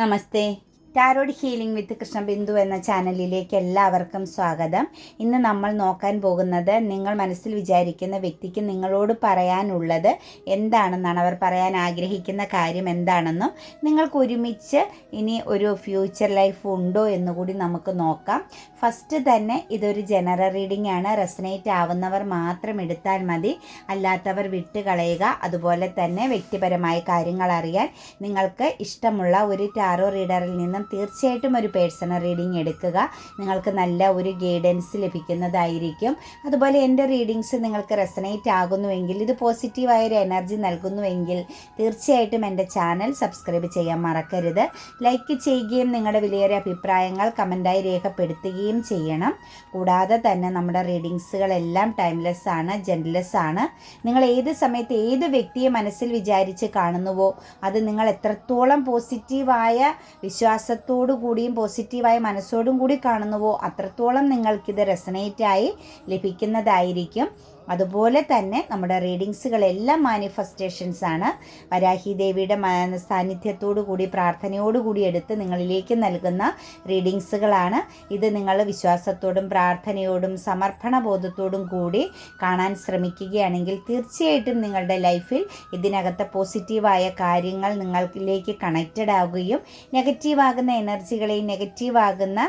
नमस्ते। Tarot healing വിത്ത് കൃഷ്ണബിന്ദു എന്ന ചാനലിലേക്ക് എല്ലാവർക്കും സ്വാഗതം. ഇന്ന് നമ്മൾ നോക്കാൻ പോകുന്നത് നിങ്ങൾ മനസ്സിൽ വിചാരിക്കുന്ന വ്യക്തിക്ക് നിങ്ങളോട് പറയാനുള്ളത് എന്താണെന്നാണ്. അവർ പറയാൻ ആഗ്രഹിക്കുന്ന കാര്യം എന്താണെന്നും നിങ്ങൾക്ക് ഒരുമിച്ച് ഇനി ഒരു ഫ്യൂച്ചർ ലൈഫ് ഉണ്ടോ എന്നുകൂടി നമുക്ക് നോക്കാം. ഫസ്റ്റ് തന്നെ ഇതൊരു ജനറൽ റീഡിംഗ് ആണ്. റെസനേറ്റ് ആവുന്നവർ മാത്രം എടുത്താൽ മതി. അല്ലാത്തവർ വിട്ടുകളയുക. അതുപോലെ തന്നെ വ്യക്തിപരമായ കാര്യങ്ങൾ അറിയാൻ നിങ്ങൾക്ക് ഇഷ്ടമുള്ള ഒരു ടാരോ റീഡറിൽ നിന്നും തീർച്ചയായിട്ടും ഒരു പേഴ്സണൽ റീഡിംഗ് എടുക്കുക നിങ്ങൾക്ക് നല്ല ഒരു ഗൈഡൻസ് ലഭിക്കുന്നതായിരിക്കും. അതുപോലെ എന്റെ റീഡിങ്സ് നിങ്ങൾക്ക് റെസനേറ്റ് ആകുന്നുവെങ്കിൽ ഇത് പോസിറ്റീവായ ഒരു എനർജി നൽകുന്നുവെങ്കിൽ തീർച്ചയായിട്ടും എന്റെ ചാനൽ സബ്സ്ക്രൈബ് ചെയ്യാൻ മറക്കരുത്. ലൈക്ക് ചെയ്യുകയും നിങ്ങളുടെ വിലയേറിയ അഭിപ്രായങ്ങൾ കമന്റായി രേഖപ്പെടുത്തുകയും ചെയ്യണം. കൂടാതെ തന്നെ നമ്മുടെ റീഡിങ്സുകളെല്ലാം ടൈംലെസ് ആണ് ജെൻലെസ് ആണ്. നിങ്ങൾ ഏത് സമയത്ത് ഏത് വ്യക്തിയെ മനസ്സിൽ വിചാരിച്ച് കാണുന്നുവോ അത് നിങ്ങൾ എത്രത്തോളം പോസിറ്റീവായ വിശ്വാസത്തോടു കൂടിയും പോസിറ്റീവായ മനസ്സോടും കൂടി കാണുന്നുവോ അത്രത്തോളം നിങ്ങൾക്കിത് റെസനേറ്റായി ലഭിക്കുന്നതായിരിക്കും. അതുപോലെ തന്നെ നമ്മുടെ റീഡിങ്സുകളെല്ലാം മാനിഫെസ്റ്റേഷൻസ് ആണ്. വരാഹി ദേവിയുടെ സാന്നിധ്യത്തോടു കൂടി പ്രാർത്ഥനയോടു കൂടി എടുത്ത് നിങ്ങളിലേക്ക് നൽകുന്ന റീഡിങ്സുകളാണ്. ഇത് നിങ്ങൾ വിശ്വാസത്തോടും പ്രാർത്ഥനയോടും സമർപ്പണ ബോധത്തോടും കൂടി കാണാൻ ശ്രമിക്കുകയാണെങ്കിൽ തീർച്ചയായിട്ടും നിങ്ങളുടെ ലൈഫിൽ ഇതിനകത്തെ പോസിറ്റീവായ കാര്യങ്ങൾ നിങ്ങളിലേക്ക് കണക്റ്റഡ് ആവുകയും നെഗറ്റീവ് ആകുന്ന എനർജികളെയും നെഗറ്റീവ് ആകുന്ന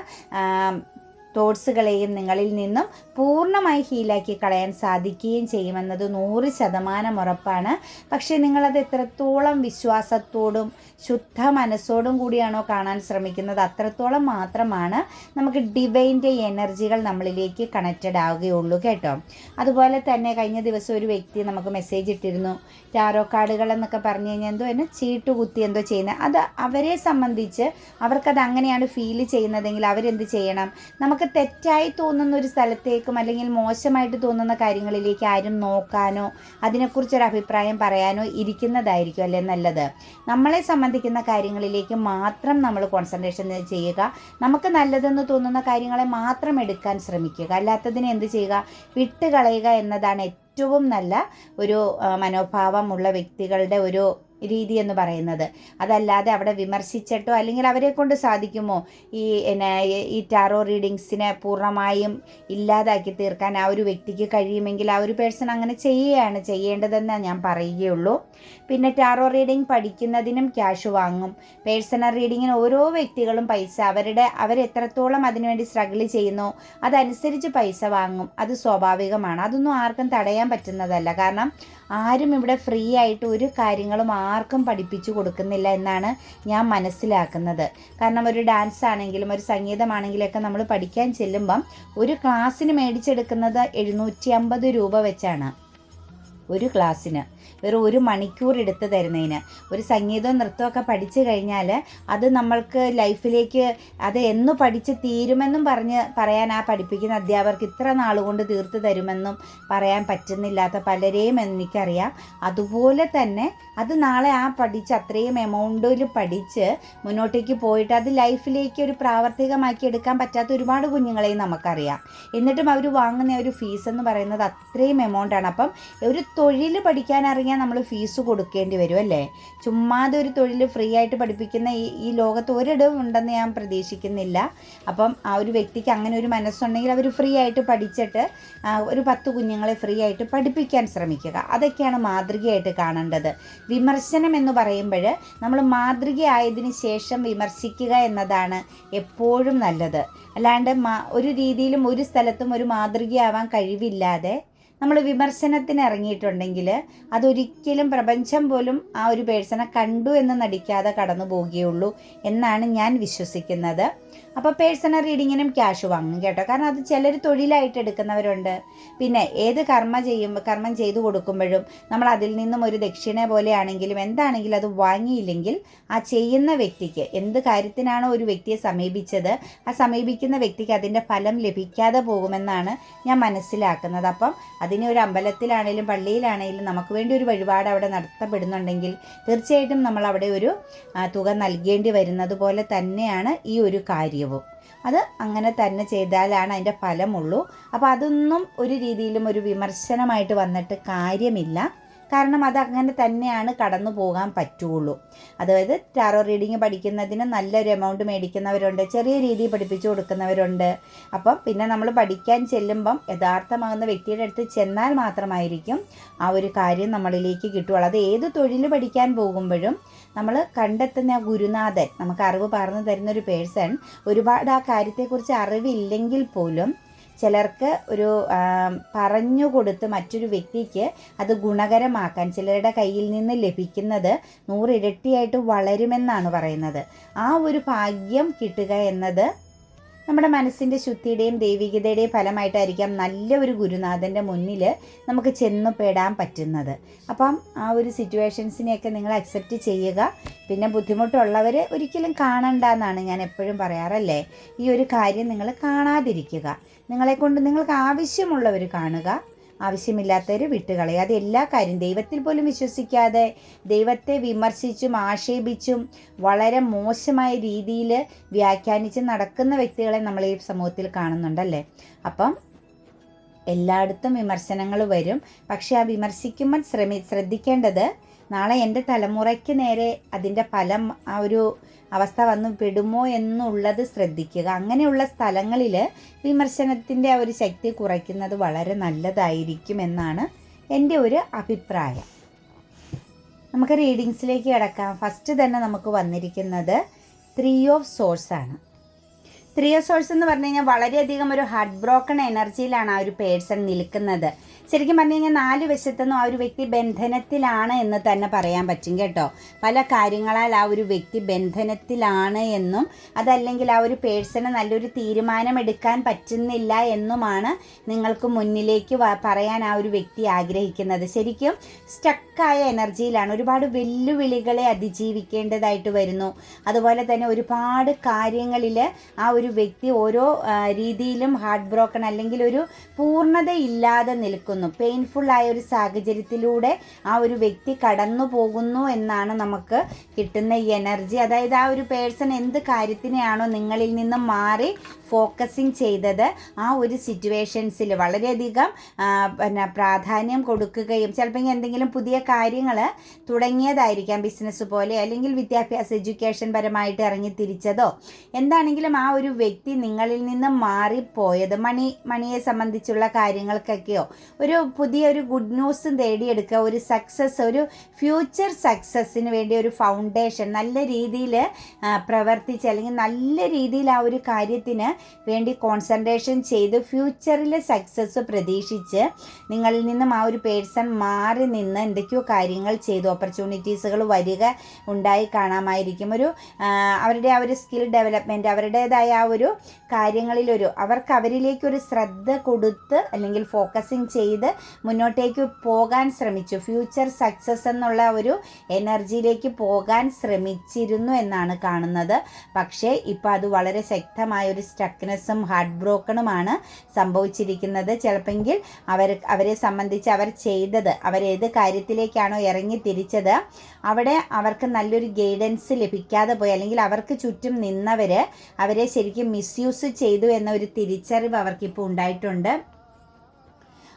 തോട്ട്സുകളെയും നിങ്ങളിൽ നിന്നും പൂർണമായി ഹീലാക്കി കളയാൻ സാധിക്കുകയും ചെയ്യുമെന്നത് നൂറ് ശതമാനം ഉറപ്പാണ്. പക്ഷേ നിങ്ങളത് എത്രത്തോളം വിശ്വാസത്തോടും ശുദ്ധ മനസ്സോടും കൂടിയാണോ കാണാൻ ശ്രമിക്കുന്നത് അത്രത്തോളം മാത്രമാണ് നമുക്ക് ഡിവൈന്റെ എനർജികൾ നമ്മളിലേക്ക് കണക്റ്റഡ് ആവുകയുള്ളൂ കേട്ടോ. അതുപോലെ തന്നെ കഴിഞ്ഞ ദിവസം ഒരു വ്യക്തി നമുക്ക് മെസ്സേജ് ഇട്ടിരുന്നു. ടാരോ കാർഡുകൾ എന്നൊക്കെ പറഞ്ഞു കഴിഞ്ഞാൽ എന്തോ എന്നെ ചീട്ടുകുത്തി എന്തോ ചെയ്യുന്നത്. അത് അവരെ സംബന്ധിച്ച് അവർക്കത് അങ്ങനെയാണ് ഫീൽ ചെയ്യുന്നതെങ്കിൽ അവരെന്ത് ചെയ്യണം? നമുക്ക് തെറ്റായി തോന്നുന്ന ഒരു സ്ഥലത്തേക്കും അല്ലെങ്കിൽ മോശമായിട്ട് തോന്നുന്ന കാര്യങ്ങളിലേക്ക് ആരും നോക്കാനോ അതിനെക്കുറിച്ചൊരു അഭിപ്രായം പറയാനോ ഇരിക്കുന്നതായിരിക്കും അല്ലേ നല്ലത്? നമ്മളെ സംബന്ധിക്കുന്ന കാര്യങ്ങളിലേക്ക് മാത്രം നമ്മൾ കോൺസെൻട്രേഷൻ ചെയ്യുക. നമുക്ക് നല്ലതെന്ന് തോന്നുന്ന കാര്യങ്ങളെ മാത്രം എടുക്കാൻ ശ്രമിക്കുക. അല്ലാത്തതിനെ എന്ത് ചെയ്യുക? വിട്ടുകളയുക എന്നതാണ് ഏറ്റവും നല്ല ഒരു മനോഭാവമുള്ള വ്യക്തികളുടെ ഒരു രീതി എന്ന് പറയുന്നത്. അതല്ലാതെ അവിടെ വിമർശിച്ചിട്ടോ അല്ലെങ്കിൽ അവരെ കൊണ്ട് സാധിക്കുമോ? ഈ എന്നെ ഈ ടാറോ റീഡിങ്സിനെ പൂർണമായും ഇല്ലാതാക്കി തീർക്കാൻ ആ ഒരു വ്യക്തിക്ക് കഴിയുമെങ്കിൽ ആ ഒരു പേഴ്സൺ അങ്ങനെ ചെയ്യുകയാണ് ചെയ്യേണ്ടതെന്ന് ഞാൻ പറയുകയുള്ളൂ. പിന്നെ ടാറോ റീഡിംഗ് പഠിക്കുന്നതിനും ക്യാഷ് വാങ്ങും. പേഴ്സണൽ റീഡിങ്ങിന് ഓരോ വ്യക്തികളും പൈസ അവരുടെ അവരെത്രത്തോളം അതിനുവേണ്ടി സ്ട്രഗിൾ ചെയ്യുന്നു അതനുസരിച്ച് പൈസ വാങ്ങും. അത് സ്വാഭാവികമാണ്. അതൊന്നും ആർക്കും തടയാൻ പറ്റുന്നതല്ല. കാരണം ആരും ഇവിടെ ഫ്രീ ആയിട്ട് ഒരു കാര്യങ്ങളും ആർക്കും പഠിപ്പിച്ചു കൊടുക്കുന്നില്ല എന്നാണ് ഞാൻ മനസ്സിലാക്കുന്നത്. കാരണം ഒരു ഡാൻസ് ആണെങ്കിലും ഒരു സംഗീതമാണെങ്കിലൊക്കെ നമ്മൾ പഠിക്കാൻ ചെല്ലുമ്പം ഒരു ക്ലാസ്സിന് മേടിച്ചെടുക്കുന്നത് എഴുന്നൂറ്റി അമ്പത് രൂപ വെച്ചാണ്. ഒരു ക്ലാസ്സിന് വെറും ഒരു മണിക്കൂർ എടുത്ത് തരുന്നതിന്. ഒരു സംഗീതവും നൃത്തമൊക്കെ പഠിച്ചു കഴിഞ്ഞാൽ അത് നമ്മൾക്ക് ലൈഫിലേക്ക് അത് എന്ന് പഠിച്ച് തീരുമെന്നും പറഞ്ഞ് പറയാൻ ആ പഠിപ്പിക്കുന്ന അധ്യാപകർക്ക് ഇത്ര നാളുകൊണ്ട് തീർത്ത് തരുമെന്നും പറയാൻ പറ്റുന്നില്ലാത്ത പലരെയും എനിക്കറിയാം. അതുപോലെ തന്നെ അത് നാളെ ആ പഠിച്ച് അത്രയും എമൗണ്ടിൽ പഠിച്ച് മുന്നോട്ടേക്ക് പോയിട്ട് അത് ലൈഫിലേക്ക് ഒരു പ്രാവർത്തികമാക്കി എടുക്കാൻ പറ്റാത്ത ഒരുപാട് കുഞ്ഞുങ്ങളെയും നമുക്കറിയാം. എന്നിട്ടും അവർ വാങ്ങുന്ന ഒരു ഫീസ് എന്ന് പറയുന്നത് അത്രയും എമൗണ്ടാണ് അപ്പം ഒരു തൊഴിൽ പഠിക്കാൻ അറിയാൻ നമ്മൾ ഫീസ് കൊടുക്കേണ്ടി വരും അല്ലേ? ചുമ്മാതെ ഒരു തൊഴിൽ ഫ്രീ ആയിട്ട് പഠിപ്പിക്കുന്ന ഈ ഈ ലോകത്ത് ഒരിടവും ഉണ്ടെന്ന് ഞാൻ പ്രതീക്ഷിക്കുന്നില്ല. അപ്പം ആ ഒരു വ്യക്തിക്ക് അങ്ങനെ ഒരു മനസ്സുണ്ടെങ്കിൽ അവർ ഫ്രീ ആയിട്ട് പഠിച്ചിട്ട് ഒരു പത്ത് കുഞ്ഞുങ്ങളെ ഫ്രീ ആയിട്ട് പഠിപ്പിക്കാൻ ശ്രമിക്കുക. അതൊക്കെയാണ് മാതൃകയായിട്ട് കാണേണ്ടത്. വിമർശനം എന്ന് പറയുമ്പോൾ നമ്മൾ മാതൃകയായതിനു ശേഷം വിമർശിക്കുക എന്നതാണ് എപ്പോഴും നല്ലത്. അല്ലാണ്ട് ഒരു രീതിയിലും ഒരു സ്ഥലത്തും ഒരു മാതൃകയാവാൻ കഴിവില്ലാതെ നമ്മൾ വിമർശനത്തിന് ഇറങ്ങിയിട്ടുണ്ടെങ്കിൽ അതൊരിക്കലും പ്രപഞ്ചം പോലും ആ ഒരു പേഴ്സണെ കണ്ടു എന്ന് നടിക്കാതെ കടന്നു പോവുകയുള്ളൂ എന്നാണ് ഞാൻ വിശ്വസിക്കുന്നത്. അപ്പോൾ പേഴ്സണൽ റീഡിങ്ങിനും ക്യാഷ് വാങ്ങും കേട്ടോ. കാരണം അത് ചിലർ തൊഴിലായിട്ട് എടുക്കുന്നവരുണ്ട്. പിന്നെ ഏത് കർമ്മ ചെയ്യുമ്പോൾ കർമ്മം ചെയ്തു കൊടുക്കുമ്പോഴും നമ്മൾ അതിൽ നിന്നും ഒരു ദക്ഷിണ പോലെയാണെങ്കിലും എന്താണെങ്കിലും അത് വാങ്ങിയില്ലെങ്കിൽ ആ ചെയ്യുന്ന വ്യക്തിക്ക് എന്ത് കാര്യത്തിനാണോ ഒരു വ്യക്തിയെ സമീപിച്ചത് ആ സമീപിക്കുന്ന വ്യക്തിക്ക് അതിന്റെ ഫലം ലഭിക്കാതെ പോകുമെന്നാണ് ഞാൻ മനസ്സിലാക്കുന്നത്. അപ്പം അതിന് ഒരു അമ്പലത്തിലാണേലും പള്ളിയിലാണേലും നമുക്ക് വേണ്ടി ഒരു വഴിപാട് അവിടെ നടത്തപ്പെടുന്നുണ്ടെങ്കിൽ തീർച്ചയായിട്ടും നമ്മൾ അവിടെ ഒരു തുക നൽകേണ്ടി വരുന്നത് പോലെ തന്നെയാണ് ഈ ഒരു കാര്യവും. അത് അങ്ങനെ തന്നെ ചെയ്താലാണ് അതിന്റെ ഫലമുള്ളൂ. അപ്പോൾ അതൊന്നും ഒരു രീതിയിലും ഒരു വിമർശനമായിട്ട് വന്നിട്ട് കാര്യമില്ല. കാരണം അത് അങ്ങനെ തന്നെയാണ് കടന്നു പോകാൻ പറ്റുള്ളൂ. അതായത് ടാറോ റീഡിങ് പഠിക്കുന്നതിന് നല്ലൊരു എമൗണ്ട് മേടിക്കുന്നവരുണ്ട് ചെറിയ രീതിയിൽ പഠിപ്പിച്ചു കൊടുക്കുന്നവരുണ്ട്. അപ്പം പിന്നെ നമ്മൾ പഠിക്കാൻ ചെല്ലുമ്പം യഥാർത്ഥമാകുന്ന വ്യക്തിയുടെ അടുത്ത് ചെന്നാൽ മാത്രമായിരിക്കും ആ ഒരു കാര്യം നമ്മളിലേക്ക് കിട്ടുള്ളൂ. അത് ഏത് തൊഴിൽ പഠിക്കാൻ പോകുമ്പോഴും നമ്മൾ കണ്ടെത്തുന്ന ഗുരുനാഥൻ നമുക്ക് അറിവ് പറഞ്ഞു തരുന്ന ഒരു പേഴ്സൺ ഒരുപാട് ആ കാര്യത്തെക്കുറിച്ച് അറിവില്ലെങ്കിൽ പോലും ചിലർക്ക് ഒരു പറഞ്ഞു കൊടുത്ത് മറ്റൊരു വ്യക്തിക്ക് അത് ഗുണകരമാക്കാൻ ചിലരുടെ കയ്യിൽ നിന്ന് ലഭിക്കുന്നത് നൂറിരട്ടിയായിട്ട് വളരുമെന്നാണ് പറയുന്നത്. ആ ഒരു ഭാഗ്യം കിട്ടുക എന്നത് നമ്മുടെ മനസ്സിന്റെ ശുദ്ധിയുടെയും ദൈവികതയുടെയും ഫലമായിട്ടായിരിക്കാം നല്ല ഒരു ഗുരുനാഥന്റെ മുന്നിൽ നമുക്ക് ചെന്നുപെടാൻ പറ്റുന്നത്. അപ്പം ആ ഒരു സിറ്റുവേഷൻസിനെയൊക്കെ നിങ്ങൾ അക്സെപ്റ്റ് ചെയ്യുക. പിന്നെ ബുദ്ധിമുട്ടുള്ളവർ ഒരിക്കലും കാണണ്ട എന്നാണ് ഞാൻ എപ്പോഴും പറയാറല്ലേ? ഈ ഒരു കാര്യം നിങ്ങൾ കാണാതിരിക്കുക. നിങ്ങളെക്കൊണ്ട് നിങ്ങൾക്ക് ആവശ്യമുള്ളവർ കാണുക. ആവശ്യമില്ലാത്തവർ വിട്ടുകളയുക എല്ലാ കാര്യം ദൈവത്തിൽ പോലും വിശ്വസിക്കാതെ ദൈവത്തെ വിമർശിച്ചും ആക്ഷേപിച്ചും വളരെ മോശമായ രീതിയിൽ വ്യാഖ്യാനിച്ച് നടക്കുന്ന വ്യക്തികളെ നമ്മൾ ഈ സമൂഹത്തിൽ കാണുന്നുണ്ടല്ലേ? അപ്പം എല്ലായിടത്തും വിമർശനങ്ങൾ വരും. പക്ഷേ ആ വിമർശിക്കുമ്പോൾ ശ്രമി ശ്രദ്ധിക്കേണ്ടത് നാളെ എന്റെ തലമുറയ്ക്ക് നേരെ അതിന്റെ ഫലം ആ ഒരു അവസ്ഥ വന്നു പെടുമോ എന്നുള്ളത് ശ്രദ്ധിക്കുക. അങ്ങനെയുള്ള സ്ഥലങ്ങളിൽ വിമർശനത്തിന്റെ ഒരു ശക്തി കുറയ്ക്കുന്നത് വളരെ നല്ലതായിരിക്കും എന്നാണ് എന്റെ ഒരു അഭിപ്രായം. നമുക്ക് റീഡിങ്സിലേക്ക് കിടക്കാം. ഫസ്റ്റ് തന്നെ നമുക്ക് വന്നിരിക്കുന്നത് ത്രീ ഓഫ് സോഴ്സ് ആണ്. ത്രീ ഓഫ് സോഴ്സ് എന്ന് പറഞ്ഞു കഴിഞ്ഞാൽ വളരെയധികം ഒരു ഹാർട്ട് ബ്രോക്കൺ എനർജിയിലാണ് ആ ഒരു പേഴ്സൺ നിൽക്കുന്നത്. ശരിക്കും പറഞ്ഞു കഴിഞ്ഞാൽ നാല് വശത്തുനിന്നും ആ ഒരു വ്യക്തി ബന്ധനത്തിലാണ് എന്ന് തന്നെ പറയാൻ പറ്റും കേട്ടോ. പല കാര്യങ്ങളാൽ ആ ഒരു വ്യക്തി ബന്ധനത്തിലാണ് എന്നും അതല്ലെങ്കിൽ ആ ഒരു പേഴ്സണ് നല്ലൊരു തീരുമാനം എടുക്കാൻ പറ്റുന്നില്ല എന്നുമാണ് നിങ്ങൾക്ക് മുന്നിലേക്ക് പറയാൻ ആ ഒരു വ്യക്തി ആഗ്രഹിക്കുന്നത്. ശരിക്കും സ്റ്റക്കായ എനർജിയിലാണ്. ഒരുപാട് വെല്ലുവിളികളെ അതിജീവിക്കേണ്ടതായിട്ട് വരുന്നു. അതുപോലെ തന്നെ ഒരുപാട് കാര്യങ്ങളിൽ ആ ഒരു വ്യക്തി ഓരോ രീതിയിലും ഹാർട്ട് ബ്രോക്കൺ അല്ലെങ്കിൽ ഒരു പൂർണതയില്ലാതെ നിൽക്കുന്നു. പെയിൻഫുൾ ആയ ഒരു സാഹചര്യത്തിലൂടെ ആ ഒരു വ്യക്തി കടന്നു പോകുന്നു എന്നാണ് നമുക്ക് കിട്ടുന്ന ഈ എനർജി അതായത് ആ ഒരു പേഴ്സൺ എന്ത് കാര്യത്തിനെയാണോ നിങ്ങളിൽ നിന്ന് മാറി ഫോക്കസിങ് ചെയ്തത് ആ ഒരു സിറ്റുവേഷൻസിൽ വളരെയധികം പിന്നെ പ്രാധാന്യം കൊടുക്കുകയും ചിലപ്പോൾ എന്തെങ്കിലും പുതിയ കാര്യങ്ങൾ തുടങ്ങിയതായിരിക്കാം ബിസിനസ് പോലെ അല്ലെങ്കിൽ വിദ്യാഭ്യാസ എഡ്യൂക്കേഷൻ പരമായിട്ട് ഇറങ്ങി തിരിച്ചതോ. എന്താണെങ്കിലും ആ ഒരു വ്യക്തി നിങ്ങളിൽ നിന്ന് മാറിപ്പോയത് മണി മണിയെ സംബന്ധിച്ചുള്ള കാര്യങ്ങൾക്കൊക്കെയോ ഒരു പുതിയ ഒരു ഗുഡ് ന്യൂസ് തേടിയെടുക്കുക ഒരു സക്സസ് ഒരു ഫ്യൂച്ചർ സക്സസ്സിന് വേണ്ടി ഒരു ഫൗണ്ടേഷൻ നല്ല രീതിയിൽ പ്രവർത്തിച്ച് അല്ലെങ്കിൽ നല്ല രീതിയിൽ ആ ഒരു കാര്യത്തിന് വേണ്ടി കോൺസെൻട്രേഷൻ ചെയ്ത് ഫ്യൂച്ചറിലെ സക്സസ് പ്രതീക്ഷിച്ച് നിങ്ങളിൽ നിന്നും ആ ഒരു പേഴ്സൺ മാറി നിന്ന് എന്തൊക്കെയോ കാര്യങ്ങൾ ചെയ്തു. ഓപ്പർച്യൂണിറ്റീസുകൾ വരിക ഉണ്ടായി കാണാമായിരിക്കും. ഒരു അവരുടെ ആ ഒരു സ്കിൽ ഡെവലപ്മെന്റ് അവരുടേതായ ആ ഒരു കാര്യങ്ങളിലൊരു അവർക്ക് അവരിലേക്കൊരു ശ്രദ്ധ കൊടുത്ത് അല്ലെങ്കിൽ ഫോക്കസിങ് ചെയ്ത് മുന്നോട്ടേക്ക് പോകാൻ ശ്രമിച്ചു. ഫ്യൂച്ചർ സക്സസ് എന്നുള്ള ഒരു എനർജിയിലേക്ക് പോകാൻ ശ്രമിച്ചിരുന്നു എന്നാണ് കാണുന്നത്. പക്ഷേ ഇപ്പോൾ അത് വളരെ ശക്തമായ ഒരു സ്റ്റക്നെസ്സും ഹാർട്ട് ബ്രോക്കണുമാണ് സംഭവിച്ചിരിക്കുന്നത്. ചിലപ്പെങ്കിൽ അവർ അവരെ സംബന്ധിച്ച് അവർ ചെയ്തത് അവരേത് കാര്യത്തിലേക്കാണോ ഇറങ്ങി തിരിച്ചത് അവിടെ അവർക്ക് നല്ലൊരു ഗൈഡൻസ് ലഭിക്കാതെ പോയി അല്ലെങ്കിൽ അവർക്ക് ചുറ്റും നിന്നവർ അവരെ ശരിക്കും മിസ്യൂസ് ചെയ്തു എന്ന ഒരു തിരിച്ചറിവ് അവർക്കിപ്പോൾ ഉണ്ടായിട്ടുണ്ട്.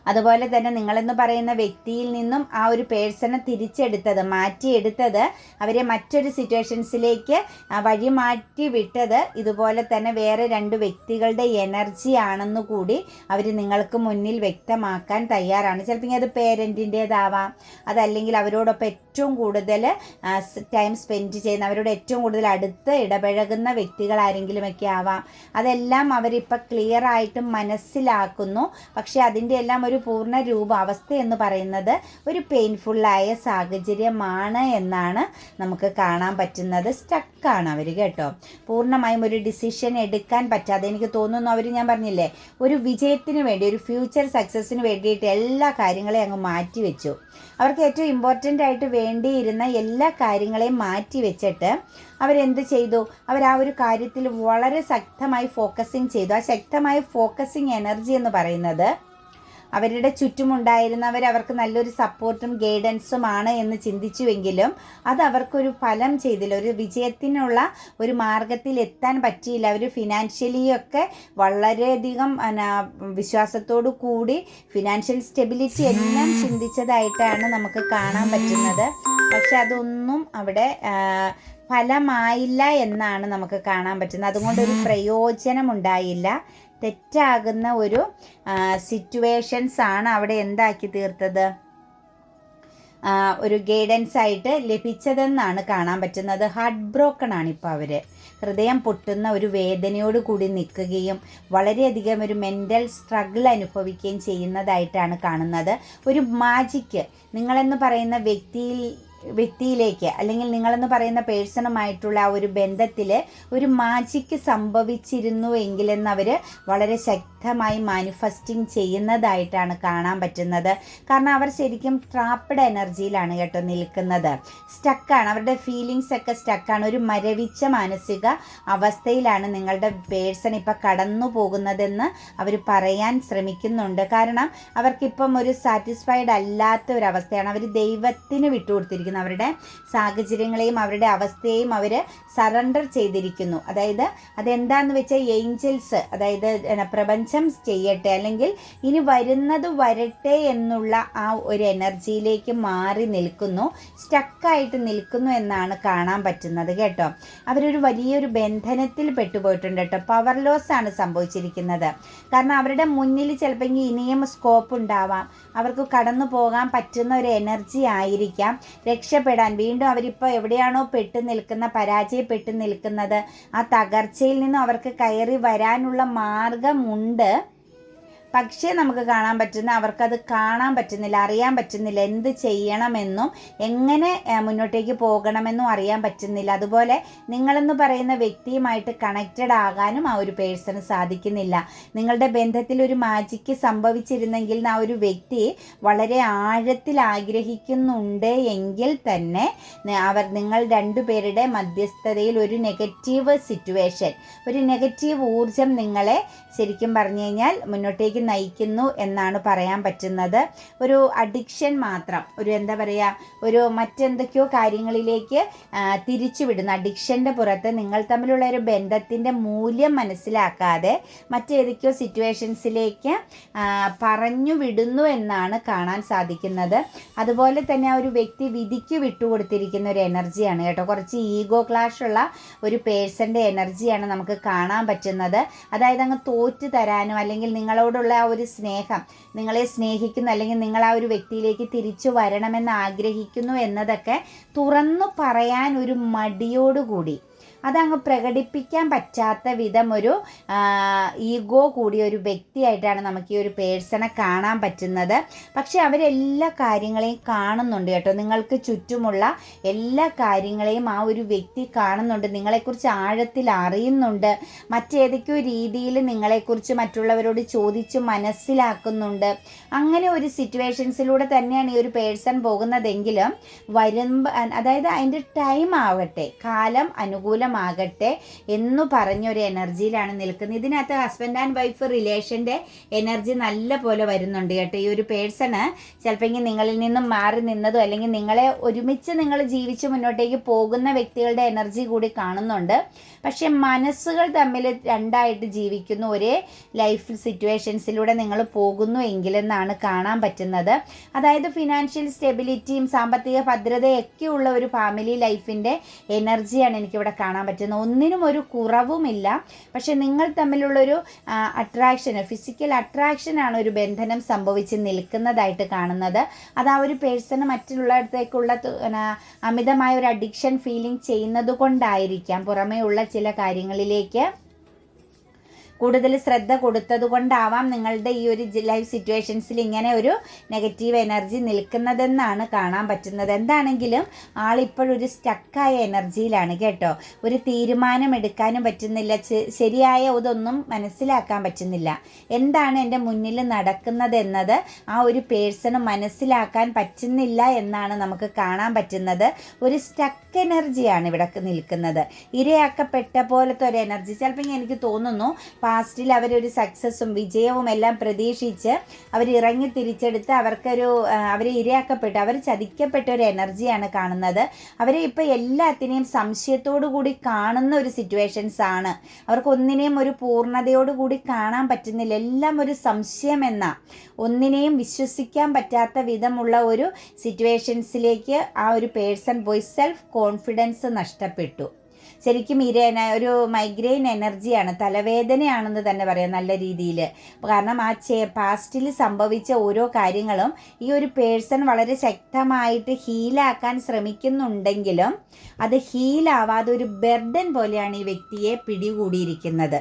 അതുപോലെ തന്നെ നിങ്ങളെന്ന് പറയുന്ന വ്യക്തിയിൽ നിന്നും ആ ഒരു പേഴ്സണെ തിരിച്ചെടുത്തത് മാറ്റിയെടുത്തത് അവരെ മറ്റൊരു സിറ്റുവേഷൻസിലേക്ക് വഴി മാറ്റി വിട്ടത് ഇതുപോലെ തന്നെ വേറെ രണ്ട് വ്യക്തികളുടെ എനർജി ആണെന്ന് കൂടി അവർ നിങ്ങൾക്ക് മുന്നിൽ വ്യക്തമാക്കാൻ തയ്യാറാണ്. ചിലപ്പോൾ അത് പേരന്റിന്റേതാവാം അതല്ലെങ്കിൽ അവരോടൊപ്പം ഏറ്റവും കൂടുതൽ ടൈം സ്പെൻഡ് ചെയ്യുന്ന അവരോട് ഏറ്റവും കൂടുതൽ അടുത്ത് ഇടപഴകുന്ന വ്യക്തികൾ ആരെങ്കിലുമൊക്കെ ആവാം. അതെല്ലാം അവരിപ്പോൾ ക്ലിയർ ആയിട്ടും മനസ്സിലാക്കുന്നു. പക്ഷേ അതിന്റെ എല്ലാം ഒരു ഒരു പൂർണ രൂപാവസ്ഥ എന്ന് പറയുന്നത് ഒരു പെയിൻഫുള്ളായ സാഹചര്യമാണ് എന്നാണ് നമുക്ക് കാണാൻ പറ്റുന്നത്. സ്റ്റക്കാണ് അവർ കേട്ടോ. പൂർണമായും ഒരു ഡിസിഷൻ എടുക്കാൻ പറ്റാതെ എനിക്ക് തോന്നുന്നു അവർ ഞാൻ പറഞ്ഞില്ലേ ഒരു വിജയത്തിന് വേണ്ടി ഒരു ഫ്യൂച്ചർ സക്സസ്സിന് വേണ്ടിയിട്ട് എല്ലാ കാര്യങ്ങളെയും അങ്ങ് മാറ്റി വെച്ചു. അവർക്ക് ഏറ്റവും ഇമ്പോർട്ടന്റ് ആയിട്ട് വേണ്ടിയിരുന്ന എല്ലാ കാര്യങ്ങളെയും മാറ്റി വെച്ചിട്ട് അവരെന്ത് ചെയ്തു? അവർ ആ ഒരു കാര്യത്തിൽ വളരെ ശക്തമായി ഫോക്കസിങ് ചെയ്തു. ആ ശക്തമായ ഫോക്കസിങ് എനർജി എന്ന് പറയുന്നത് അവരുടെ ചുറ്റുമുണ്ടായിരുന്നവർ അവർക്ക് നല്ലൊരു സപ്പോർട്ടും ഗൈഡൻസുമാണ് എന്ന് ചിന്തിച്ചുവെങ്കിലും അത് അവർക്കൊരു ഫലം ചെയ്തില്ല. ഒരു വിജയത്തിനുള്ള ഒരു മാർഗത്തിൽ എത്താൻ പറ്റിയില്ല. അവർ ഫിനാൻഷ്യലിയൊക്കെ വളരെയധികം വിശ്വാസത്തോടു കൂടി ഫിനാൻഷ്യൽ സ്റ്റെബിലിറ്റി എല്ലാം ചിന്തിച്ചതായിട്ടാണ് നമുക്ക് കാണാൻ പറ്റുന്നത്. പക്ഷെ അതൊന്നും അവിടെ ഫലമായില്ല എന്നാണ് നമുക്ക് കാണാൻ പറ്റുന്നത്. അതുകൊണ്ട് ഒരു തെറ്റാകുന്ന ഒരു സിറ്റുവേഷൻസ് ആണ് അവിടെ എന്താക്കി തീർത്തത്? ഒരു ഗൈഡൻസ് ആയിട്ട് ലഭിച്ചതെന്നാണ് കാണാൻ പറ്റുന്നത്. ഹാർട്ട് ബ്രോക്കൺ ആണ് ഇപ്പോൾ അവർ ഹൃദയം പൊട്ടുന്ന ഒരു വേദനയോട് കൂടി നിൽക്കുകയും വളരെയധികം ഒരു മെന്റൽ സ്ട്രഗിൾ അനുഭവിക്കുകയും ചെയ്യുന്നതായിട്ടാണ് കാണുന്നത്. ഒരു മാജിക്ക് നിങ്ങളെന്ന് പറയുന്ന വ്യക്തിയിൽ വ്യക്തിയിലേക്ക് അല്ലെങ്കിൽ നിങ്ങളെന്ന് പറയുന്ന പേഴ്സണുമായിട്ടുള്ള ആ ഒരു ബന്ധത്തിൽ ഒരു മാജിക്ക് സംഭവിച്ചിരുന്നു എങ്കിലെന്ന് അവർ വളരെ ശക്തമായി മാനിഫെസ്റ്റിംഗ് ചെയ്യുന്നതായിട്ടാണ് കാണാൻ പറ്റുന്നത്. കാരണം അവർ ശരിക്കും ട്രാപ്പഡ് എനർജിയിലാണ് കേട്ടോ നിൽക്കുന്നത്. സ്റ്റക്കാണ് അവരുടെ ഫീലിങ്സ് ഒക്കെ സ്റ്റക്കാണ് ഒരു മരവിച്ച മാനസിക അവസ്ഥയിലാണ് നിങ്ങളുടെ പേഴ്സൺ ഇപ്പം കടന്നു പോകുന്നതെന്ന് അവർ പറയാൻ ശ്രമിക്കുന്നുണ്ട്. കാരണം അവർക്കിപ്പം ഒരു സാറ്റിസ്ഫൈഡ് അല്ലാത്ത ഒരു അവസ്ഥയാണ്. അവർ ദൈവത്തിന് വിട്ടുകൊടുത്തിരിക്കുന്നു അവരുടെ സാഹചര്യങ്ങളെയും അവരുടെ അവസ്ഥയെയും അവർ സറണ്ടർ ചെയ്തിരിക്കുന്നു. അതായത് അതെന്താന്ന് വെച്ചാൽ ഏഞ്ചൽസ് അതായത് പ്രപഞ്ചം ചെയ്യട്ടെ അല്ലെങ്കിൽ ഇനി വരുന്നത് വരട്ടെ എന്നുള്ള ആ ഒരു എനർജിയിലേക്ക് മാറി നിൽക്കുന്നു സ്റ്റക്കായിട്ട് നിൽക്കുന്നു എന്നാണ് കാണാൻ പറ്റുന്നത് കേട്ടോ. അവരൊരു വലിയൊരു ബന്ധനത്തിൽ പെട്ടുപോയിട്ടുണ്ട് കേട്ടോ. പവർ ലോസ് ആണ് സംഭവിച്ചിരിക്കുന്നത്. കാരണം അവരുടെ മുന്നിൽ ചിലപ്പോൾ ഇനിയും സ്കോപ്പ് ഉണ്ടാവാം. അവർക്ക് കടന്നു പോകാൻ പറ്റുന്ന ഒരു എനർജി ആയിരിക്കാം. രക്ഷപ്പെടാൻ. വീണ്ടും അവരിപ്പോൾ എവിടെയാണോ പെട്ടു നിൽക്കുന്ന പരാജയപ്പെട്ട് നിൽക്കുന്നത്. ആ തകർച്ചയിൽ നിന്നും അവർക്ക് കയറി വരാനുള്ള മാർഗമുണ്ട്. പക്ഷേ നമുക്ക് കാണാൻ പറ്റുന്ന അവർക്കത് കാണാൻ പറ്റുന്നില്ല അറിയാൻ പറ്റുന്നില്ല എന്ത് ചെയ്യണമെന്നും എങ്ങനെ മുന്നോട്ടേക്ക് പോകണമെന്നും അറിയാൻ പറ്റുന്നില്ല. അതുപോലെ നിങ്ങളെന്ന് പറയുന്ന വ്യക്തിയുമായിട്ട് കണക്റ്റഡ് ആകാനും ആ ഒരു പേഴ്സണ് സാധിക്കുന്നില്ല. നിങ്ങളുടെ ബന്ധത്തിൽ ഒരു മാജിക്ക് സംഭവിച്ചിരുന്നെങ്കിൽ ആ ഒരു വ്യക്തി വളരെ ആഴത്തിൽ ആഗ്രഹിക്കുന്നുണ്ട് എങ്കിൽ തന്നെ അവർ നിങ്ങൾ രണ്ടുപേരുടെ മധ്യസ്ഥതയിൽ ഒരു നെഗറ്റീവ് സിറ്റുവേഷൻ ഒരു നെഗറ്റീവ് ഊർജം നിങ്ങളെ ശരിക്കും പറഞ്ഞു കഴിഞ്ഞാൽ മുന്നോട്ടേക്ക് നയിക്കുന്നു എന്നാണ് പറയാൻ പറ്റുന്നത്. ഒരു അഡിക്ഷൻ മാത്രം ഒരു എന്താ പറയുക ഒരു മറ്റെന്തൊക്കെയോ കാര്യങ്ങളിലേക്ക് തിരിച്ചുവിടുന്ന അഡിക്ഷന്റെ പുറത്ത് നിങ്ങൾ തമ്മിലുള്ള ഒരു ബന്ധത്തിന്റെ മൂല്യം മനസ്സിലാക്കാതെ മറ്റേതൊക്കെയോ സിറ്റുവേഷൻസിലേക്ക് പറഞ്ഞു വിടുന്നു എന്നാണ് കാണാൻ സാധിക്കുന്നത്. അതുപോലെ തന്നെ ആ ഒരു വ്യക്തി വിധിക്ക് വിട്ടുകൊടുത്തിരിക്കുന്ന ഒരു എനർജിയാണ് കേട്ടോ. കുറച്ച് ഈഗോ ക്ലാഷ് ഉള്ള ഒരു പേഴ്സന്റെ എനർജിയാണ് നമുക്ക് കാണാൻ പറ്റുന്നത്. അതായത് അങ്ങ് തോറ്റു തരാനോ അല്ലെങ്കിൽ നിങ്ങളോടുള്ള ആ ഒരു സ്നേഹം നിങ്ങളെ സ്നേഹിക്കുന്നു അല്ലെങ്കിൽ നിങ്ങൾ ആ ഒരു വ്യക്തിയിലേക്ക് തിരിച്ചു വരണമെന്ന് ആഗ്രഹിക്കുന്നു എന്നതൊക്കെ തുറന്നു പറയാൻ ഒരു മടിയോടുകൂടി. അതങ്ങ് പ്രകടിപ്പിക്കാൻ പറ്റാത്ത വിധം ഒരു ഈഗോ കൂടിയ ഒരു വ്യക്തിയായിട്ടാണ് നമുക്ക് ഈ ഒരു പേഴ്സണെ കാണാൻ പറ്റുന്നത്. പക്ഷെ അവരെല്ലാ കാര്യങ്ങളെയും കാണുന്നുണ്ട് കേട്ടോ. നിങ്ങൾക്ക് ചുറ്റുമുള്ള എല്ലാ കാര്യങ്ങളെയും ആ ഒരു വ്യക്തി കാണുന്നുണ്ട്. നിങ്ങളെക്കുറിച്ച് ആഴത്തിൽ അറിയുന്നുണ്ട്. മറ്റേതൊക്കെയോ രീതിയിൽ നിങ്ങളെക്കുറിച്ച് മറ്റുള്ളവരോട് ചോദിച്ചു മനസ്സിലാക്കുന്നുണ്ട്. അങ്ങനെ ഒരു സിറ്റുവേഷൻസിലൂടെ തന്നെയാണ് ഈ ഒരു പേഴ്സൺ പോകുന്നതെങ്കിലും വരുമ്പോൾ അതായത് അതിന്റെ ടൈം ആവട്ടെ കാലം അനുകൂലമാകട്ടെ എന്ന് പറഞ്ഞൊരു എനർജിയിലാണ് നിൽക്കുന്നത്. ഇതിനകത്ത് ഹസ്ബൻഡ് ആൻഡ് വൈഫ് റിലേഷന്റെ എനർജി നല്ല പോലെ വരുന്നുണ്ട് കേട്ടോ. ഈ ഒരു പേഴ്സണ് ചിലപ്പോൾ നിങ്ങളിൽ നിന്നും മാറി നിന്നതും അല്ലെങ്കിൽ നിങ്ങളെ ഒരുമിച്ച് നിങ്ങൾ ജീവിച്ച് മുന്നോട്ടേക്ക് പോകുന്ന വ്യക്തികളുടെ എനർജി കൂടി കാണുന്നുണ്ട്. പക്ഷെ മനസ്സുകൾ തമ്മിൽ രണ്ടായിട്ട് ജീവിക്കുന്ന ഒരേ ലൈഫ് സിറ്റുവേഷൻസിലൂടെ നിങ്ങൾ പോകുന്നു എങ്കിലെന്നാണ് കാണാൻ പറ്റുന്നത്. അതായത് ഫിനാൻഷ്യൽ സ്റ്റെബിലിറ്റിയും സാമ്പത്തിക ഭദ്രതയൊക്കെ ഉള്ള ഒരു ഫാമിലി ലൈഫിന്റെ എനർജിയാണ് എനിക്കിവിടെ കാണാൻ പറ്റുന്നത്. ഒന്നിനും ഒരു കുറവുമില്ല. പക്ഷെ നിങ്ങൾ തമ്മിലുള്ളൊരു അട്രാക്ഷൻ ഫിസിക്കൽ അട്രാക്ഷനാണ് ഒരു ബന്ധനം സംഭവിച്ച് നിൽക്കുന്നതായിട്ട് കാണുന്നത്. അത് ആ ഒരു പേഴ്സണ് മറ്റുള്ളടത്തേക്കുള്ള അമിതമായ ഒരു അഡിക്ഷൻ ഫീലിംഗ് ചെയ്യുന്നത് കൊണ്ടായിരിക്കാം. പുറമേ ഉള്ള ചില കാര്യങ്ങളിലേക്ക് കൂടുതൽ ശ്രദ്ധ കൊടുത്തത് കൊണ്ടാവാം നിങ്ങളുടെ ഈ ഒരു ലൈഫ് സിറ്റുവേഷൻസിൽ ഇങ്ങനെ ഒരു നെഗറ്റീവ് എനർജി നിൽക്കുന്നതെന്നാണ് കാണാൻ പറ്റുന്നത്. എന്താണെങ്കിലും ആളിപ്പോഴൊരു സ്റ്റക്കായ എനർജിയിലാണ് കേട്ടോ. ഒരു തീരുമാനം എടുക്കാനും പറ്റുന്നില്ല. ശരിയായ ഇതൊന്നും മനസ്സിലാക്കാൻ പറ്റുന്നില്ല. എന്താണ് എന്റെ മുന്നിൽ നടക്കുന്നത് എന്നത് ആ ഒരു പേഴ്സണ് മനസ്സിലാക്കാൻ പറ്റുന്നില്ല എന്നാണ് നമുക്ക് കാണാൻ പറ്റുന്നത്. ഒരു സ്റ്റക്ക് എനർജിയാണ് ഇവിടെ നിൽക്കുന്നത്. ഇരയാക്കപ്പെട്ട പോലത്തെ ഒരു എനർജി ചിലപ്പോൾ എനിക്ക് തോന്നുന്നു പാസ്റ്റിൽ അവരൊരു സക്സസ്സും വിജയവും എല്ലാം പ്രതീക്ഷിച്ച് അവർ ഇറങ്ങി തിരിച്ചെടുത്ത് അവർക്കൊരു അവർ ഇരയാക്കപ്പെട്ടു. അവർ ചതിക്കപ്പെട്ട ഒരു എനർജിയാണ് കാണുന്നത്. അവരെ ഇപ്പോൾ എല്ലാത്തിനെയും സംശയത്തോടു കൂടി കാണുന്ന ഒരു സിറ്റുവേഷൻസ് ആണ്. അവർക്ക് ഒന്നിനെയും ഒരു പൂർണതയോടു കൂടി കാണാൻ പറ്റുന്നില്ല. എല്ലാം ഒരു സംശയം എന്ന. ഒന്നിനെയും വിശ്വസിക്കാൻ പറ്റാത്ത വിധമുള്ള ഒരു സിറ്റുവേഷൻസിലേക്ക് ആ ഒരു പേഴ്സൺ പോയി സെൽഫ് കോൺഫിഡൻസ് നഷ്ടപ്പെട്ടു. ശരിക്കും ഇരേന ഒരു മൈഗ്രെയിൻ എനർജിയാണ് തലവേദനയാണെന്ന് തന്നെ പറയാം നല്ല രീതിയിൽ കാരണം ആ ചേ പാസ്റ്റിൽ സംഭവിച്ച ഓരോ കാര്യങ്ങളും ഈ ഒരു പേഴ്സൺ വളരെ ശക്തമായിട്ട് ഹീലാക്കാൻ ശ്രമിക്കുന്നുണ്ടെങ്കിലും അത് ഹീലാവാതെ ഒരു ബെർഡൻ പോലെയാണ് ഈ വ്യക്തിയെ പിടികൂടിയിരിക്കുന്നത്.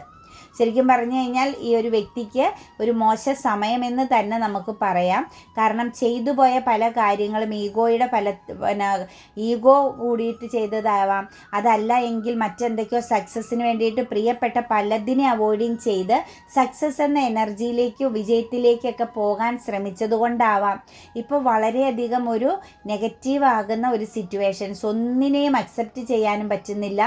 ശരിക്കും പറഞ്ഞു കഴിഞ്ഞാൽ ഈ ഒരു വ്യക്തിക്ക് ഒരു മോശ സമയമെന്ന് തന്നെ നമുക്ക് പറയാം. കാരണം ചെയ്തു പോയ പല കാര്യങ്ങളും ഈഗോയുടെ പല പിന്നെ ഈഗോ കൂടിയിട്ട് ചെയ്തതാവാം. അതല്ല എങ്കിൽ മറ്റെന്തൊക്കെയോ സക്സസ്സിന് വേണ്ടിയിട്ട് പ്രിയപ്പെട്ട പലതിനെ അവോയ്ഡിങ് ചെയ്ത് സക്സസ് എന്ന എനർജിയിലേക്കോ വിജയത്തിലേക്കൊക്കെ പോകാൻ ശ്രമിച്ചതുകൊണ്ടാവാം. ഇപ്പോൾ വളരെയധികം ഒരു നെഗറ്റീവ് ആകുന്ന ഒരു സിറ്റുവേഷൻസ് ഒന്നിനെയും അക്സെപ്റ്റ് ചെയ്യാനും പറ്റുന്നില്ല.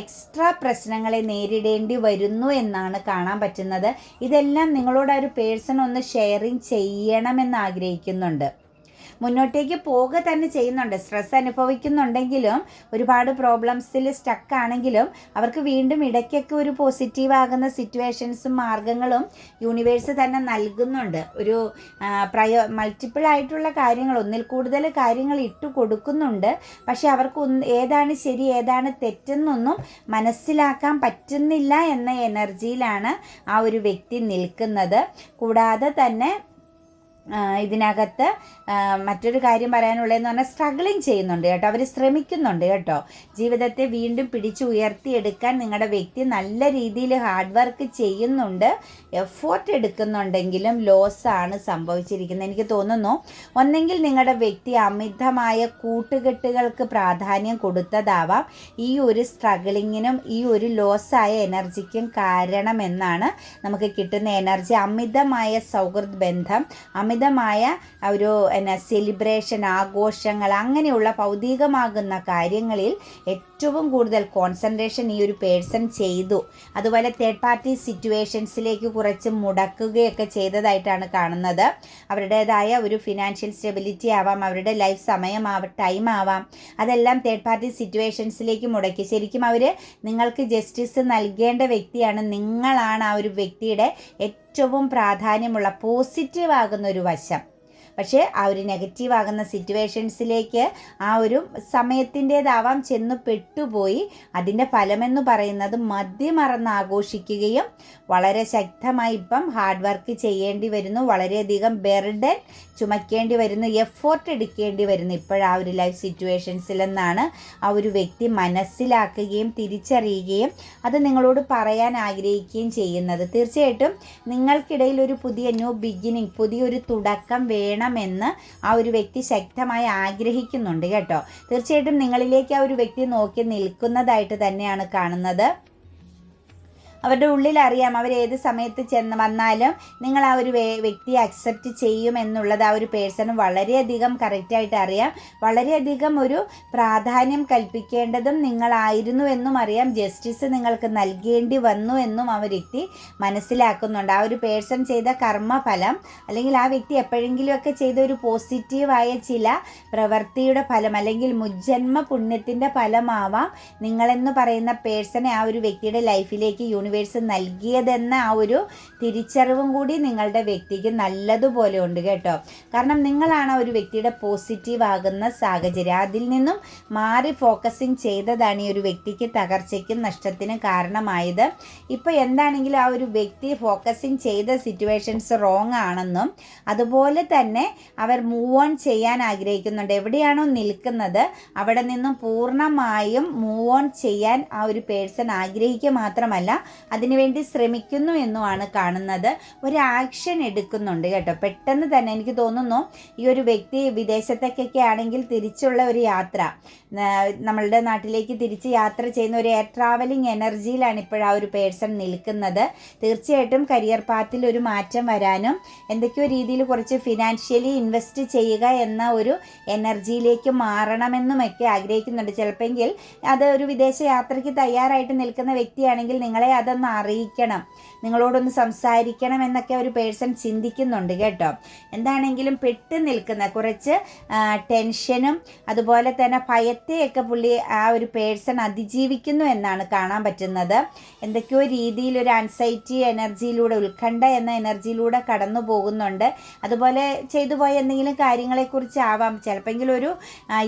എക്സ്ട്രാ പ്രശ്നങ്ങളെ നേരിടേണ്ടി വരുന്നു എന്നാണ് കാണാൻ പറ്റുന്നത്. ഇതെല്ലാം നിങ്ങളോട് ആ ഒരു പേഴ്സൺ ഒന്ന് ഷെയറിങ് ചെയ്യണമെന്ന് ആഗ്രഹിക്കുന്നുണ്ട്. മുന്നോട്ടേക്ക് പോവുക തന്നെ ചെയ്യുന്നുണ്ട്. സ്ട്രെസ് അനുഭവിക്കുന്നുണ്ടെങ്കിലും ഒരുപാട് പ്രോബ്ലംസിൽ സ്റ്റക്ക് ആണെങ്കിലും അവർക്ക് വീണ്ടും ഇടയ്ക്കൊക്കെ ഒരു പോസിറ്റീവ് ആകുന്ന സിറ്റുവേഷൻസും മാർഗങ്ങളും യൂണിവേഴ്സ് തന്നെ നൽകുന്നുണ്ട്. ഒരു പ്രയോ മൾട്ടിപ്പിൾ ആയിട്ടുള്ള കാര്യങ്ങൾ ഒന്നിൽ കൂടുതൽ കാര്യങ്ങൾ ഇട്ട് കൊടുക്കുന്നുണ്ട്. പക്ഷെ അവർക്ക് ഏതാണ് ശരി ഏതാണ് തെറ്റെന്നൊന്നും മനസ്സിലാക്കാൻ പറ്റുന്നില്ല എന്ന എനർജിയിലാണ് ആ ഒരു വ്യക്തി നിൽക്കുന്നത്. കൂടാതെ തന്നെ ഇതിനകത്ത് മറ്റൊരു കാര്യം പറയാനുള്ളതെന്ന് പറഞ്ഞാൽ സ്ട്രഗിളിങ് ചെയ്യുന്നുണ്ട് കേട്ടോ. അവർ ശ്രമിക്കുന്നുണ്ട് കേട്ടോ. ജീവിതത്തെ വീണ്ടും പിടിച്ച് ഉയർത്തിയെടുക്കാൻ നിങ്ങളുടെ വ്യക്തി നല്ല രീതിയിൽ ഹാർഡ് വർക്ക് ചെയ്യുന്നുണ്ട്. എഫോർട്ട് എടുക്കുന്നുണ്ടെങ്കിലും ലോസ് ആണ് സംഭവിച്ചിരിക്കുന്നത്. എനിക്ക് തോന്നുന്നു ഒന്നെങ്കിൽ നിങ്ങളുടെ വ്യക്തി അമിതമായ കൂട്ടുകെട്ടുകൾക്ക് പ്രാധാന്യം കൊടുത്തതാവാം. ഈ ഒരു സ്ട്രഗിളിങ്ങിനും ഈ ഒരു ലോസായ എനർജിക്കും കാരണമെന്നാണ് നമുക്ക് കിട്ടുന്ന എനർജി അമിതമായ സൗഹൃദ ബന്ധം അമിതമായ ഒരു എന്നാ സെലിബ്രേഷൻ ആഘോഷങ്ങൾ അങ്ങനെയുള്ള ഭൗതികമാകുന്ന കാര്യങ്ങളിൽ ഏറ്റവും കൂടുതൽ കോൺസെൻട്രേഷൻ ഈ ഒരു പേഴ്സൺ ചെയ്തു. അതുപോലെ തേർഡ് പാർട്ടി സിറ്റുവേഷൻസിലേക്ക് കുറച്ച് മുടക്കുകയൊക്കെ ചെയ്തതായിട്ടാണ് കാണുന്നത്. അവരുടേതായ ഒരു ഫിനാൻഷ്യൽ സ്റ്റെബിലിറ്റി ആവാം അവരുടെ ലൈഫ് സമയമാവാം ടൈം ആവാം. അതെല്ലാം തേർഡ് പാർട്ടി സിറ്റുവേഷൻസിലേക്ക് മുടക്കി. ശരിക്കും അവർ നിങ്ങൾക്ക് ജസ്റ്റിസ് നൽകേണ്ട വ്യക്തിയാണ് നിങ്ങളാണ് ആ ഒരു വ്യക്തിയുടെ ഏറ്റവും പ്രാധാന്യമുള്ള പോസിറ്റീവ് ആകുന്ന ഒരു വശം. പക്ഷേ ആ ഒരു നെഗറ്റീവ് ആകുന്ന സിറ്റുവേഷൻസിലേക്ക് ആ ഒരു സമയത്തിന്റേതാവാം ചെന്ന് പെട്ടുപോയി. അതിന്റെ ഫലമെന്ന് പറയുന്നത് മദ്യമറന്ന് ആഘോഷിക്കുകയും വളരെ ശക്തമായി ഇപ്പം ഹാർഡ് വർക്ക് ചെയ്യേണ്ടി വരുന്നു. വളരെയധികം ബെർഡൻ ചുമക്കേണ്ടി വരുന്നു. എഫോർട്ട് എടുക്കേണ്ടി വരുന്നു. ഇപ്പോഴാ ഒരു ലൈഫ് സിറ്റുവേഷൻസിലെന്നാണ് ആ ഒരു വ്യക്തി മനസ്സിലാക്കുകയും തിരിച്ചറിയുകയും അത് നിങ്ങളോട് പറയാൻ ആഗ്രഹിക്കുകയും ചെയ്യുന്നത്. തീർച്ചയായിട്ടും നിങ്ങൾക്കിടയിൽ ഒരു പുതിയ ന്യൂ ബിഗിനിങ് പുതിയൊരു തുടക്കം വേണമെന്ന് ആ ഒരു വ്യക്തി ശക്തമായി ആഗ്രഹിക്കുന്നുണ്ട് കേട്ടോ. തീർച്ചയായിട്ടും നിങ്ങളിലേക്ക് ആ ഒരു വ്യക്തി നോക്കി നിൽക്കുന്നതായിട്ട് തന്നെയാണ് കാണുന്നത്. അവരുടെ ഉള്ളിൽ അറിയാം അവർ ഏത് സമയത്ത് ചെന്ന് വന്നാലും നിങ്ങൾ ആ ഒരു വ്യക്തിയെ അക്സെപ്റ്റ് ചെയ്യും എന്നുള്ളത് ആ ഒരു പേഴ്സണ് വളരെയധികം കറക്റ്റായിട്ട് അറിയാം. വളരെയധികം ഒരു പ്രാധാന്യം കൽപ്പിക്കേണ്ടതും നിങ്ങളായിരുന്നു എന്നും അറിയാം. ജസ്റ്റിസ് നിങ്ങൾക്ക് നൽകേണ്ടി വന്നു എന്നും ആ വ്യക്തി മനസ്സിലാക്കുന്നുണ്ട്. ആ ഒരു പേഴ്സൺ ചെയ്ത കർമ്മഫലം അല്ലെങ്കിൽ ആ വ്യക്തി എപ്പോഴെങ്കിലുമൊക്കെ ചെയ്ത ഒരു പോസിറ്റീവായ ചില പ്രവൃത്തിയുടെ ഫലം അല്ലെങ്കിൽ മുജ്ജന്മ പുണ്യത്തിന്റെ ഫലമാവാം നിങ്ങളെന്ന് പറയുന്ന പേഴ്സണെ ആ ഒരു വ്യക്തിയുടെ ലൈഫിലേക്ക് യൂണിവേഴ്സ് നൽകിയതെന്ന ആ ഒരു തിരിച്ചറിവും കൂടി നിങ്ങളുടെ വ്യക്തിക്ക് നല്ലതുപോലെ ഉണ്ട് കേട്ടോ. കാരണം നിങ്ങളാണ് ഒരു വ്യക്തിയുടെ പോസിറ്റീവ് ആകുന്ന സാഹചര്യം. അതിൽ നിന്നും മാറി ഫോക്കസിങ് ചെയ്തതാണ് ഈ ഒരു വ്യക്തിക്ക് തകർച്ചയ്ക്കും നഷ്ടത്തിനും കാരണമായത്. ഇപ്പോൾ എന്താണെങ്കിലും ആ ഒരു വ്യക്തി ഫോക്കസിങ് ചെയ്ത സിറ്റുവേഷൻസ് റോങ് ആണെന്നും അതുപോലെ തന്നെ അവർ മൂവ് ഓൺ ചെയ്യാൻ ആഗ്രഹിക്കുന്നുണ്ട്. എവിടെയാണോ നിൽക്കുന്നത് അവിടെ നിന്നും പൂർണമായും മൂവ് ഓൺ ചെയ്യാൻ ആ ഒരു പേഴ്സൺ ആഗ്രഹിക്കുക മാത്രമല്ല അതിനുവേണ്ടി ശ്രമിക്കുന്നു എന്നുമാണ് കാണുന്നത്. ഒരു ആക്ഷൻ എടുക്കുന്നുണ്ട് കേട്ടോ. പെട്ടെന്ന് തന്നെ എനിക്ക് തോന്നുന്നു ഈ ഒരു വ്യക്തി വിദേശത്തേക്കൊക്കെ ആണെങ്കിൽ തിരിച്ചുള്ള ഒരു യാത്ര നമ്മളുടെ നാട്ടിലേക്ക് തിരിച്ച് യാത്ര ചെയ്യുന്ന ഒരു എയർ ട്രാവലിംഗ് എനർജിയിലാണ് ഇപ്പോൾ ആ ഒരു പേഴ്സൺ നിൽക്കുന്നത്. തീർച്ചയായിട്ടും കരിയർ പാത്തിൽ ഒരു മാറ്റം വരാനും എന്തൊക്കെയോ രീതിയിൽ കുറച്ച് ഫിനാൻഷ്യലി ഇൻവെസ്റ്റ് ചെയ്യുക എന്ന ഒരു എനർജിയിലേക്ക് മാറണമെന്നുമൊക്കെ ആഗ്രഹിക്കുന്നുണ്ട്. ചിലപ്പോൾ അത് ഒരു വിദേശ യാത്രയ്ക്ക് തയ്യാറായിട്ട് നിൽക്കുന്ന വ്യക്തിയാണെങ്കിൽ നിങ്ങളെ അത് അതൊന്ന് അറിയിക്കണം. നിങ്ങളോടൊന്ന് സംസാരിക്കണം എന്നൊക്കെ ഒരു പേഴ്സൺ ചിന്തിക്കുന്നുണ്ട് കേട്ടോ. എന്താണെങ്കിലും പെട്ട് നിൽക്കുന്ന കുറച്ച് ടെൻഷനും അതുപോലെ തന്നെ ഭയത്തെയൊക്കെ പുള്ളി ആ ഒരു പേഴ്സൺ അതിജീവിക്കുന്നു എന്നാണ് കാണാൻ പറ്റുന്നത്. എന്തൊക്കെയോ രീതിയിൽ ഒരു അൻസൈറ്റി എനർജിയിലൂടെ ഉത്കണ്ഠ എന്ന എനർജിയിലൂടെ കടന്നു പോകുന്നുണ്ട്. അതുപോലെ ചെയ്തു പോയ എന്തെങ്കിലും കാര്യങ്ങളെക്കുറിച്ച് ആവാം. ചിലപ്പോൾ ഒരു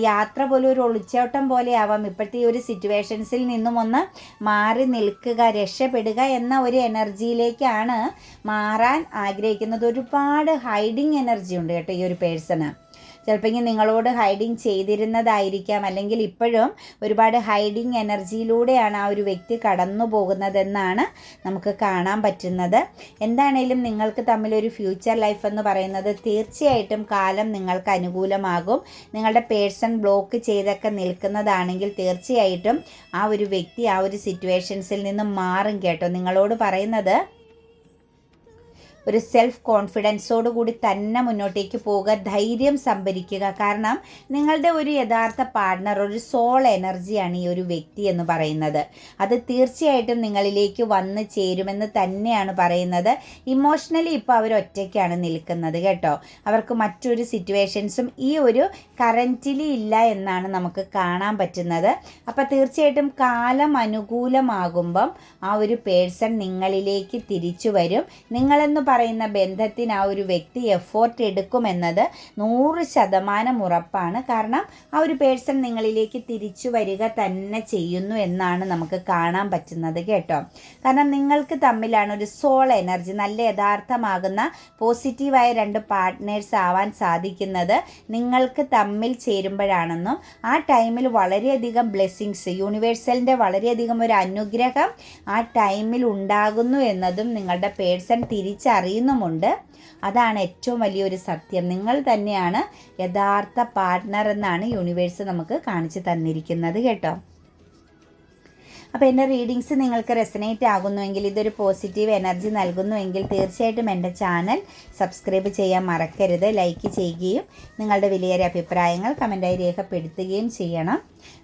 യാത്ര പോലും ഒരു ഒളിച്ചോട്ടം പോലെ ആവാം. ഇപ്പോഴത്തെ ഈ ഒരു സിറ്റുവേഷൻസിൽ നിന്നും ഒന്ന് മാറി നിൽക്കുക രക്ഷപ്പെടുക എന്ന ഒരു എനർജിയിലേക്കാണ് മാറാൻ ആഗ്രഹിക്കുന്നത്. ഒരുപാട് ഹൈഡിങ് എനർജി ഉണ്ട് കേട്ടോ ഈ ഒരു പേഴ്സണ് ചിലപ്പോൾ നിങ്ങളോട് ഹൈഡിങ് ചെയ്തിരുന്നതായിരിക്കാം. അല്ലെങ്കിൽ ഇപ്പോഴും ഒരുപാട് ഹൈഡിങ് എനർജിയിലൂടെയാണ് ആ ഒരു വ്യക്തി കടന്നു പോകുന്നതെന്നാണ് നമുക്ക് കാണാൻ പറ്റുന്നത്. എന്താണേലും നിങ്ങൾക്ക് തമ്മിലൊരു ഫ്യൂച്ചർ ലൈഫ് എന്ന് പറയുന്നത് തീർച്ചയായിട്ടും കാലം നിങ്ങൾക്ക് അനുകൂലമാകും. നിങ്ങളുടെ പേഴ്സൺ ബ്ലോക്ക് ചെയ്തൊക്കെ നിൽക്കുന്നതാണെങ്കിൽ തീർച്ചയായിട്ടും ആ ഒരു വ്യക്തി ആ ഒരു സിറ്റുവേഷൻസിൽ നിന്ന് മാറും കേട്ടോ. നിങ്ങളോട് പറയുന്നത് ഒരു സെൽഫ് കോൺഫിഡൻസോട് കൂടി തന്നെ മുന്നോട്ടേക്ക് പോവുക ധൈര്യം സംഭരിക്കുക. കാരണം നിങ്ങളുടെ ഒരു യഥാർത്ഥ പാർട്ണർ ഒരു സോൾ എനർജിയാണ് ഈ ഒരു വ്യക്തി എന്ന് പറയുന്നത്. അത് തീർച്ചയായിട്ടും നിങ്ങളിലേക്ക് വന്ന് ചേരുമെന്ന് തന്നെയാണ് പറയുന്നത്. ഇമോഷണലി ഇപ്പോൾ അവർ ഒറ്റയ്ക്കാണ് നിൽക്കുന്നത് കേട്ടോ. അവർക്ക് മറ്റൊരു സിറ്റുവേഷൻസും ഈ ഒരു കറന്റിലി ഇല്ല എന്നാണ് നമുക്ക് കാണാൻ പറ്റുന്നത്. അപ്പോൾ തീർച്ചയായിട്ടും കാലം അനുകൂലമാകുമ്പം ആ ഒരു പേഴ്സൺ നിങ്ങളിലേക്ക് തിരിച്ചു വരും. നിങ്ങളെന്ന് പറയുന്ന ബന്ധത്തിന് ആ ഒരു വ്യക്തി എഫോർട്ട് എടുക്കുമെന്നത് നൂറ് ശതമാനം ഉറപ്പാണ്. കാരണം ആ ഒരു പേഴ്സൺ നിങ്ങളിലേക്ക് തിരിച്ചു വരിക തന്നെ ചെയ്യുന്നു എന്നാണ് നമുക്ക് കാണാൻ പറ്റുന്നത് കേട്ടോ. കാരണം നിങ്ങൾക്ക് തമ്മിലാണ് ഒരു സോൾ എനർജി നല്ല യഥാർത്ഥമാകുന്ന പോസിറ്റീവായ രണ്ട് പാർട്ട്നേഴ്സ് ആവാൻ സാധിക്കുന്നത് നിങ്ങൾക്ക് തമ്മിൽ ചേരുമ്പോഴാണെന്നും ആ ടൈമിൽ വളരെയധികം ബ്ലെസ്സിങ്സ് യൂണിവേഴ്സലിന്റെ വളരെയധികം ഒരു അനുഗ്രഹം ആ ടൈമിൽ ഉണ്ടാകുന്നു എന്നതും നിങ്ങളുടെ പേഴ്സൺ തിരിച്ചറിയും അറിയുന്നുമുണ്ട്. അതാണ് ഏറ്റവും വലിയൊരു സത്യം. നിങ്ങൾ തന്നെയാണ് യഥാർത്ഥ പാർട്ട്ണർ എന്നാണ് യൂണിവേഴ്സ് നമുക്ക് കാണിച്ചു തന്നിരിക്കുന്നത് കേട്ടോ. അപ്പോൾ എന്റെ റീഡിങ്സ് നിങ്ങൾക്ക് റെസനേറ്റ് ആകുന്നുവെങ്കിൽ ഇതൊരു പോസിറ്റീവ് എനർജി നൽകുന്നുവെങ്കിൽ തീർച്ചയായിട്ടും എന്റെ ചാനൽ സബ്സ്ക്രൈബ് ചെയ്യാൻ മറക്കരുത് ലൈക്ക് ചെയ്യുകയും നിങ്ങളുടെ വിലയേറിയ അഭിപ്രായങ്ങൾ കമന്റായി രേഖപ്പെടുത്തുകയും ചെയ്യണം.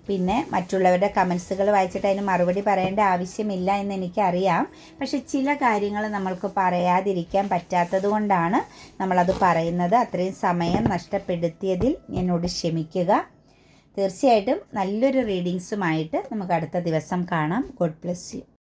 പിന്നെ മറ്റുള്ളവരുടെ കമൻസുകൾ വായിച്ചിട്ട് അതിന് മറുപടി പറയേണ്ട ആവശ്യമില്ല എന്ന് എനിക്കറിയാം. പക്ഷെ ചില കാര്യങ്ങൾ നമ്മൾക്ക് പറയാതിരിക്കാൻ പറ്റാത്തത് കൊണ്ടാണ് നമ്മളത് പറയുന്നത്. അത്രയും സമയം നഷ്ടപ്പെടുത്തിയതിൽ എന്നോട് ക്ഷമിക്കുക. തീർച്ചയായിട്ടും നല്ലൊരു റീഡിങ്സുമായിട്ട് നമുക്ക് അടുത്ത ദിവസം കാണാം. God bless you